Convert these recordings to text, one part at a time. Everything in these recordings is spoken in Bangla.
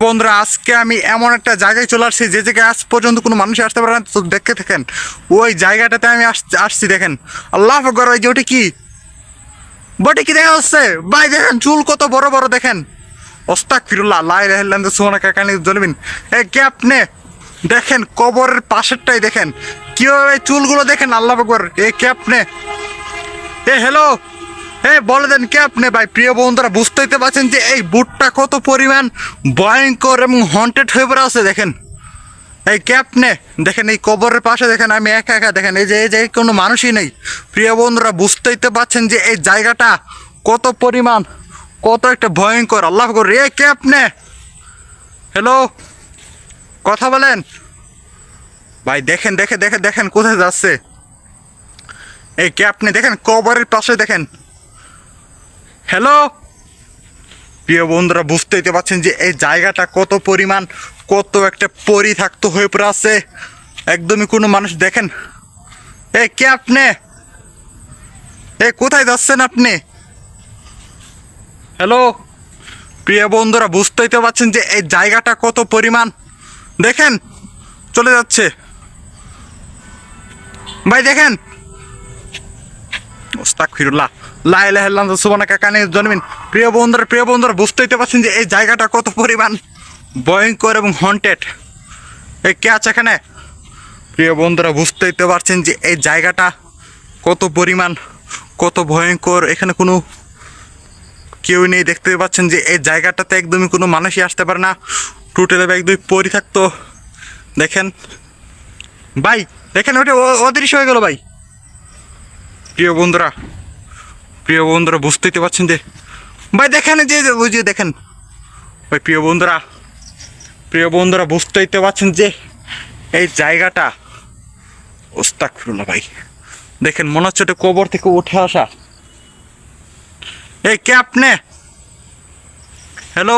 বন্ধুরা, আজকে আমি এমন একটা জায়গায় চলে আসছি, যে জায়গায় আজ পর্যন্ত কোনো মানুষ আসতে পারে না। তো দেখতে থাকেন, ওই জায়গাটাতে আমি আস- আসছি, দেখেন। আল্লাহ ওই যে ওটি কি? বটে কি দেখা যাচ্ছে? ভাই, দেখেন, চুল কত বড় বড়, দেখেন। ওস্তাক ফিরুল্লাহ লাই রহলেন সোনা কাকানি জলবিন এ, কে আপনি? দেখেন, কবরের পাশেরটাই দেখেন। কীভাবে চুলগুলো দেখেন, আল্লাহ আকবর। এ, কে আপনি? এ হ্যালো এ, বলে দেন কে আপনি ভাই? প্রিয় বন্ধুরা, বুঝতেই তো পারছেন যে এই বুটটা কত পরিমাণ ভয়ঙ্কর এবং হন্টেড হয়ে পড়ে আছে, দেখেন। এই কে আপনি? দেখেন এই কবরের পাশে, দেখেন আমি একা একা, দেখেন এই যে এই যে কোনো মানুষই নেই। প্রিয় বন্ধুরা, বুঝতেই তো পারছেন যে এই জায়গাটা কত পরিমাণ, কত একটা ভয়ঙ্কর। আল্লাহ করে। এ, কে আপনি? হ্যালো কথা বলেন। ভাই, দেখেন দেখে দেখে দেখেন কোথায় যাচ্ছে। এই কে আপনি? দেখেন, কবরের পাশে, দেখেন। হ্যালো প্রিয় বন্ধুরা বুঝতেই তো পারছেন যে এই জায়গাটা কত পরিমাণ, কত একটা পরিথাক্ত হয়ে পড়ে আছে। একদমই কোনো মানুষ দেখেন। এ কে আপনি? এ কোথায় যাচ্ছেন আপনি? হ্যালো প্রিয় বন্ধুরা বুঝতেই তো পারছেন যে এই জায়গাটা কত পরিমাণ। দেখেন, চলে যাচ্ছে। ভাই, দেখেন। ওস্তাক ফিরুল্লাহ লাই লাহাল্লাম সুবানা কাকানে জন্মিন। প্রিয় বন্ধুরা প্রিয় বন্ধুরা, বুঝতেই তো পারছেন যে এই জায়গাটা কত পরিমাণ ভয়ঙ্কর এবং হন্টেড এই কে আছে এখানে? প্রিয় বন্ধুরা, বুঝতেই তো পারছেন যে এই জায়গাটা কত পরিমাণ, কত ভয়ঙ্কর। এখানে কোনো কেউ নেই দেখতে পাচ্ছেন যে এই জায়গাটাতে একদমই কোনো মানুষই আসতে পারে না। টোটাল একদমই পরিত্যক্ত দেখেন। ভাই দেখেন ওটা অদৃশ্য হয়ে গেল ভাই। প্রিয় বন্ধুরা প্রিয় বন্ধুরা বুঝতেই তো পারছেন যে, ভাই দেখেন যে ওই যে দেখেন। ভাই প্রিয় বন্ধুরা প্রিয় বন্ধুরা, বুঝতেই তো পারছেন যে, এই জায়গাটা ওস্তাক ফিরুল্লাহ ভাই, দেখেন মনে হচ্ছে ওটা কবর থেকে উঠে আসা। এই কে আপনি? হ্যালো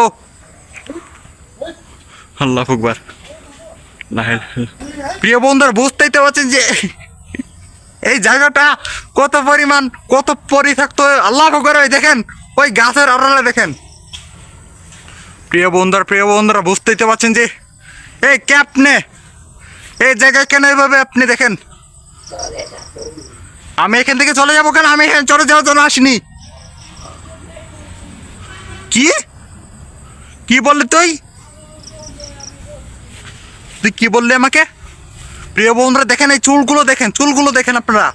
আল্লাহ ফুকবার প্রিয় বন্ধুরা, বুঝতেই তো পারছেন যে এই জায়গাটা কত পরিমাণ, কত পরি পরিত্যক্ত আল্লাহ করে ওই দেখেন, ওই গাছের আড়ালে দেখেন। প্রিয় বন্ধুরা প্রিয় বন্ধুরা, বুঝতেই তো পারছেন যে, এই কে আপনি এই জায়গায় কেন এইভাবে আপনি দেখেন? আমি এখান থেকে চলে যাব কেন? আমি এখানে চলে যাওয়ার জন্য আসিনি। কি? কি বললি তুই? তুই কি বললি আমাকে? প্রিয় বন্ধুরা দেখেন এই চুলগুলো দেখেন চুলগুলো দেখেন আপনারা।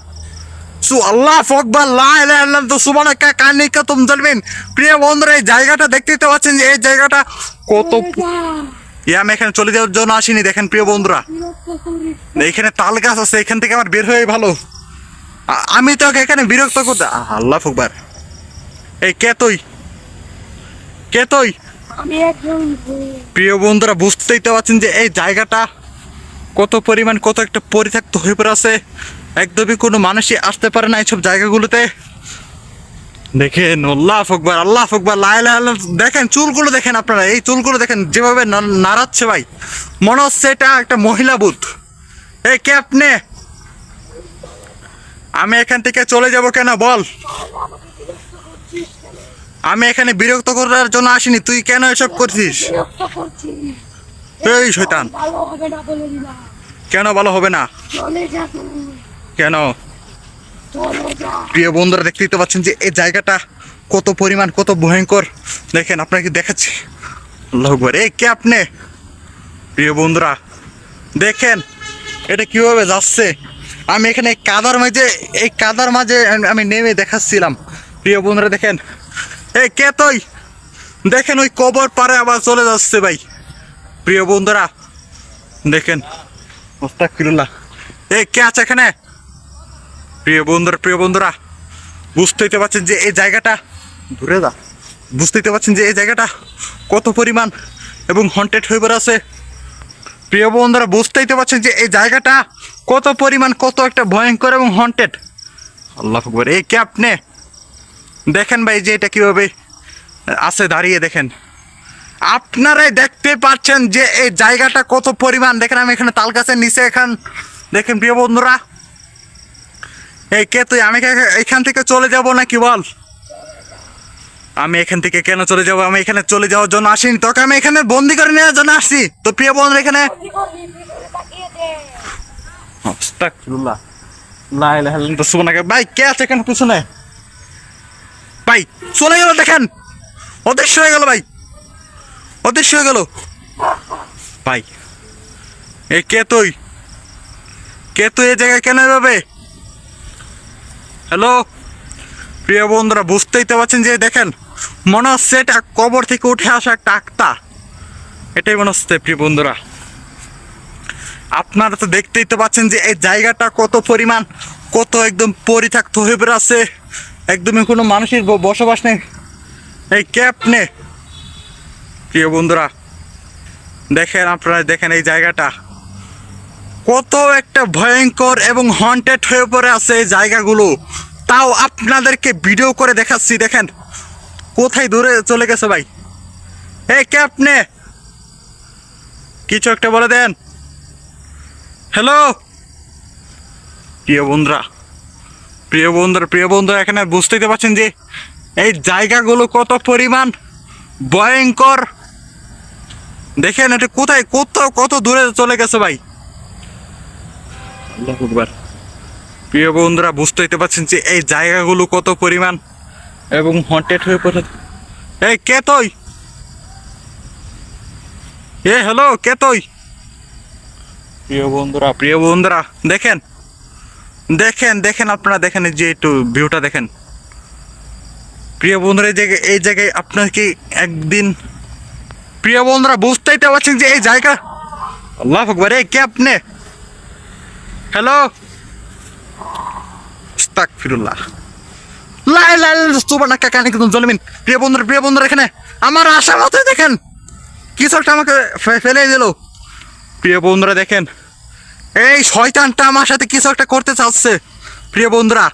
সু আল্লাহ ফকবার লা ইলাহা তো সুবহানাকা কা কানিকা তুম জানবেন। প্রিয় বন্ধুরা এই জায়গাটা দেখতেই তো পাচ্ছেন যে এই জায়গাটা কত ই আমি এখানে চলে যাওয়ার জন্য আসিনি দেখেন প্রিয় বন্ধুরা। এখানে তাল গাছ আছে এখান থেকে আমার বের হয়ে ভালো। আমি তো এখানে বিরক্ত করতে আল্লাহ ফকবার এই কে তুই? কে তুই? প্রিয় বন্ধুরা বুঝতেই তো পারছেন যে এই জায়গাটা কত পরিমাণ কত একটা পরিত্যক্ত হয়ে পড়ে আছে। একদমই কোনো মানুষই আসতে পারে না এইসব জায়গাগুলোতে। দেখেন, আল্লাহ ফকবার আল্লাহ ফকবার লাই দেখেন, চুলগুলো দেখেন আপনারা, এই চুলগুলো দেখেন, যেভাবে নাড়াচ্ছে ভাই। মনে হচ্ছে এটা একটা মহিলা বুথ এই কে আপনি? আমি এখান থেকে চলে যাব কেন? বল। আমি এখানে বিরক্ত করার জন্য আসিনি। তুই কেন এসব করছিস? এই শৈতান ভালো হবে না বলে দিলাম। কেন ভালো হবে না? কেন? প্রিয় বন্ধুরা দেখতেই তো পাচ্ছেন যে এই জায়গাটা কত পরিমাণ কত ভয়ঙ্কর। দেখেন আপনাকে দেখাচ্ছি? আল্লাহ কে আপনি? প্রিয় বন্ধুরা দেখেন এটা কীভাবে যাচ্ছে? আমি এখানে কাদার মাঝে এই কাদার মাঝে আমি- নেমে দেখাচ্ছিলাম। প্রিয় বন্ধুরা দেখেন। এই কে তুই? দেখেন ওই কবর পারে আবার চলে যাচ্ছে ভাই। প্রিয় বন্ধুরা দেখেন এই কে আছে এখানে? প্রিয় বন্ধুরা প্রিয় বন্ধুরা বুঝতেই তো পারছেন যে এই জায়গাটা দূরে যা। বুঝতেই তো পারছেন যে এই জায়গাটা কত পরিমাণ এবং হন্টেড হয়ে আছে। প্রিয় বন্ধুরা বুঝতেই তো পারছেন যে এই জায়গাটা কত পরিমাণ কত একটা ভয়ঙ্কর এবং হন্টেড আল্লাহ আকবর। এই কে আপনি? দেখেন ভাই যে এটা কীভাবে আছে দাঁড়িয়ে দেখেন। আপনারাই দেখতে পাচ্ছেন যে এই জায়গাটা কত পরিমাণ। দেখেন আমি এখানে তাল গাছের নিচে এখান দেখেন প্রিয় বন্ধুরা। এই কে তুই, আমি এখান থেকে চলে যাব নাকি বল? আমি এখান থেকে কেন চলে যাব? আমি এখানে চলে যাওয়ার জন্য আসিনি। তোকে আমি এখানে বন্দি করে নেওয়ার জন্য আসছি। তো প্রিয় বন্ধুরা, এখানে কি? ভাই, কে আছে এখানে? পিছনে? ভাই, চলে গেল, দেখেন। অদৃশ্য হয়ে গেল, ভাই। অদৃশ্য হয়ে গেল। ভাই, এ কে তুই? কে তুই এই জায়গায় কেন এভাবে? হ্যালো প্রিয় বন্ধুরা, বুঝতেই তো পারছেন যে দেখেন মনে হচ্ছে এটা কবর থেকে উঠে আসা একটা আক্তা এটাই মনে হচ্ছে প্রিয় বন্ধুরা। আপনারা তো দেখতেই তো পাচ্ছেন যে এই জায়গাটা কত পরিমাণ, কত একদম পরিত্যক্ত হয়ে আছে। একদমই কোনো মানুষের বসবাস নেই। এই ক্যাপ নে প্রিয় বন্ধুরা, দেখেন আপনারা, দেখেন এই জায়গাটা। কত একটা ভয়ঙ্কর এবং হন্টেড হয়ে পড়ে আছে এই জায়গাগুলো। তাও আপনাদেরকে ভিডিও করে দেখাচ্ছি, দেখেন। কোথায় দূরে চলে গেছে ভাই? এই কে আপনি? কিছু একটা বলে দেন। হ্যালো প্রিয় বন্ধুরা প্রিয় বন্ধুরা প্রিয় বন্ধুরা, এখানে বুঝতেই পারছেন যে এই জায়গাগুলো কত পরিমাণ ভয়ঙ্কর দেখেন এটা কোথায় কত কত দূরে চলে গেছে ভাই। প্রিয় বন্ধুরা বুঝতেই তো পারছেন যে এই জায়গাগুলো কত পরিমাণ এবং হন্টেড হয়ে পড়ে এই কে তুই? এ হ্যালো কে তুই? প্রিয় বন্ধুরা প্রিয় বন্ধুরা দেখেন। দেখেন দেখেন আপনারা দেখেন এই যে একটু ভিউটা দেখেন। প্রিয় বন্ধুরা এই জায়গায় এই জায়গায় আপনার কি একদিন প্রিয় বন্ধুরা, বুঝতেই তো পারছেন যে এই জায়গা আল্লাহ আকবার, এই কে আপনি হ্যালো আস্তাগফিরুল্লাহ। লাই লাই সুবহানাকা কানে কিন্তু জলমিন। প্রিয় বন্ধুরা প্রিয় বন্ধুরা, এখানে আমার আশা মতো দেখেন। কিছু একটা আমাকে ফেলে দিল। প্রিয় বন্ধুরা, দেখেন। এই শয়তানটা আমার সাথে কিছু একটা করতে চাচ্ছে। প্রিয় বন্ধুরা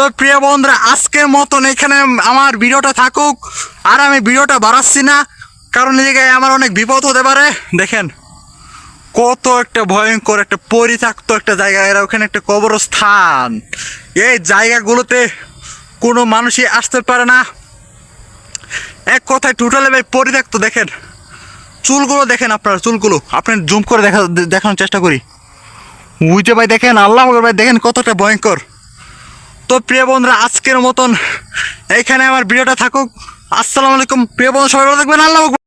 তো প্রিয় বন্ধুরা, আজকের মতন এখানে আমার ভিডিওটা থাকুক। আর আমি ভিডিওটা বাড়াচ্ছি না, কারণ এই জায়গায় আমার অনেক বিপদ হতে পারে। দেখেন, কত একটা ভয়ঙ্কর একটা পরিত্যক্ত একটা জায়গা, এরা ওখানে একটা কবরস্থান। এই জায়গাগুলোতে কোনো মানুষই আসতে পারে না। এক কথায় টোটালে ভাই পরিত্যক্ত, দেখেন। চুলগুলো দেখেন আপনার, চুলগুলো। আপনি জুম করে দেখা দেখানোর চেষ্টা করি। উইটে ভাই দেখেন, আল্লাহ ভাই দেখেন কতটা ভয়ঙ্কর। তো প্রিয় বন্ধুরা, আজকের মতন এইখানে আমার ভিডিওটা থাকুক আসসালামু আলাইকুম প্রিয় বন্ধু, সবাই ভালো থাকবেন আল্লাহ।